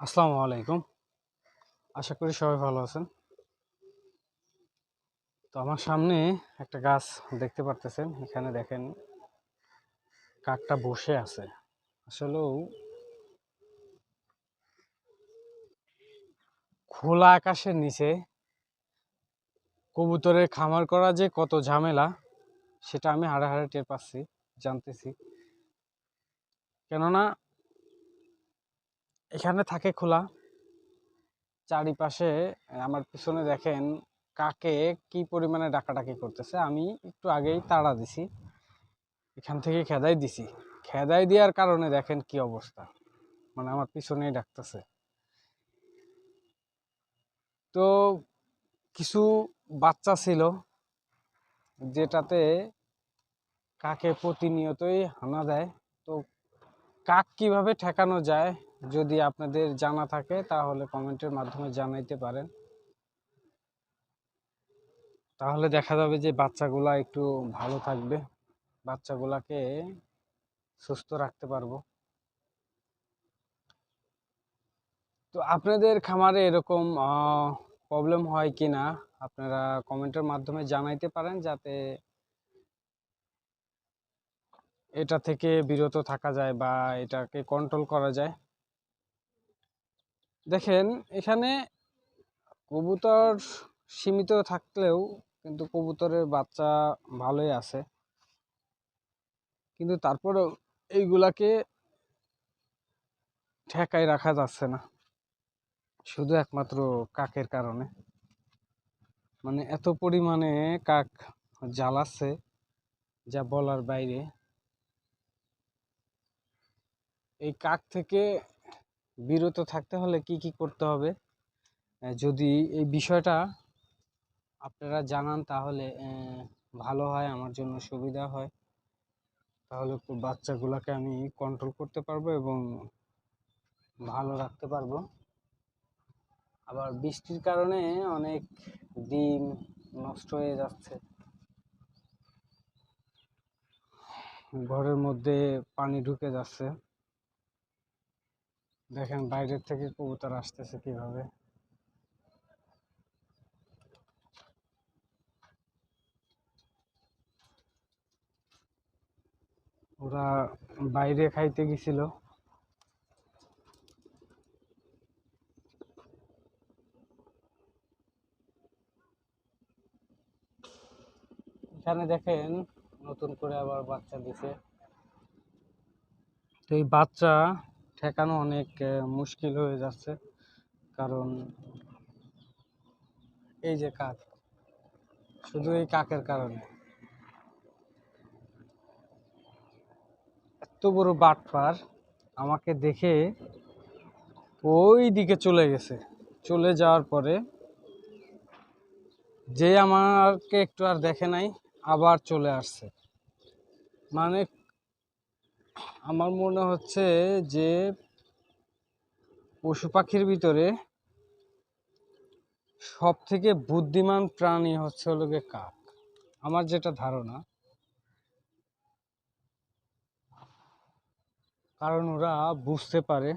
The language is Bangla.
আসসালামু আলাইকুম। আশা করি সবাই ভালো আছেন। তো আমার সামনে একটা গাছ দেখতে পারতেছেন। এখানে দেখেন কাকটা বসে আছে। আসলেও খোলা আকাশের নিচে কবুতরের খামার করা যে কত ঝামেলা, সেটা আমি হাড়ে হাড়ে টের পাচ্ছি, জানতেছি। কেননা এখানে থাকে খোলা। চারিপাশে আমার পিছনে দেখেন কাকে কি পরিমাণে ডাকাডাকি করতেছে। আমি একটু আগেই তাড়া দিছি। এখান থেকে খেদাই দিছি। খেদাই দেওয়ার কারণে দেখেন কি অবস্থা। মানে আমার পিছনেই ডাকতেছে। তো কিছু বাচ্চা ছিল, যেটাতে কাকে প্রতিনিয়তই হানা দেয়। তো কাক কীভাবে ঠেকানো যায় যদি আপনাদের জানা থাকে, তাহলে কমেন্টের মাধ্যমে জানাইতে পারেন। তাহলে দেখা যাবে যে বাচ্চাগুলা একটু ভালো থাকবে। বাচ্চাগুলাকে সুস্থ রাখতে পারব। তো আপনাদের খামারে এরকম প্রবলেম হয় কি না আপনারা কমেন্টের মাধ্যমে জানাইতে পারেন, যাতে এটা থেকে বিরত থাকা যায় বা এটাকে কন্ট্রোল করা যায়। দেখেন, এখানে কবুতর সীমিত থাকলেও কিন্তু কবুতরের বাচ্চা ভালোই আছে। কিন্তু তারপরেও এইগুলাকে ঠেকায় রাখা যাচ্ছে না। শুধু একমাত্র কাকের কারণে। মানে এত পরিমাণে কাক জ্বালাচ্ছে যা বলার বাইরে। এই কাক থেকে বিরত থাকতে হলে কি কি করতে হবে? যদি এই বিষয়টা আপনারা জানান তাহলে ভালো হয়, আমার জন্য সুবিধা হয়। তাহলে বাচ্চাগুলোকে আমি কন্ট্রোল করতে পারব এবং ভালো রাখতে পারব। আবার বৃষ্টির কারণে অনেক ডিম নষ্ট হয়ে যাচ্ছে। ঘরের মধ্যে পানি ঢুকে যাচ্ছে। দেখেন বাইরের থেকে কবুতর আসতেছে কীভাবে। ওরা বাইরে খাইতে গেছিল। এখানে দেখেন নতুন করে আবার বাচ্চা দিছে। তো এই বাচ্চা ঠেকানো অনেক মুশকিল হয়ে যাচ্ছে। কারণ এই যে কাক, শুধু এই কাকের কারণে। এত বড় বাটপার আমাকে দেখে ওই দিকে চলে গেছে। চলে যাওয়ার পরে যে আমাকে একটু আর দেখে নাই, আবার চলে আসছে। মানে আমার মনে হচ্ছে যে পশু পাখির ভিতরে সব থেকে বুদ্ধিমান প্রাণী হচ্ছে হলো গিয়ে কাক। আমার যেটা ধারণা, কারণ ওরা বুঝতে পারে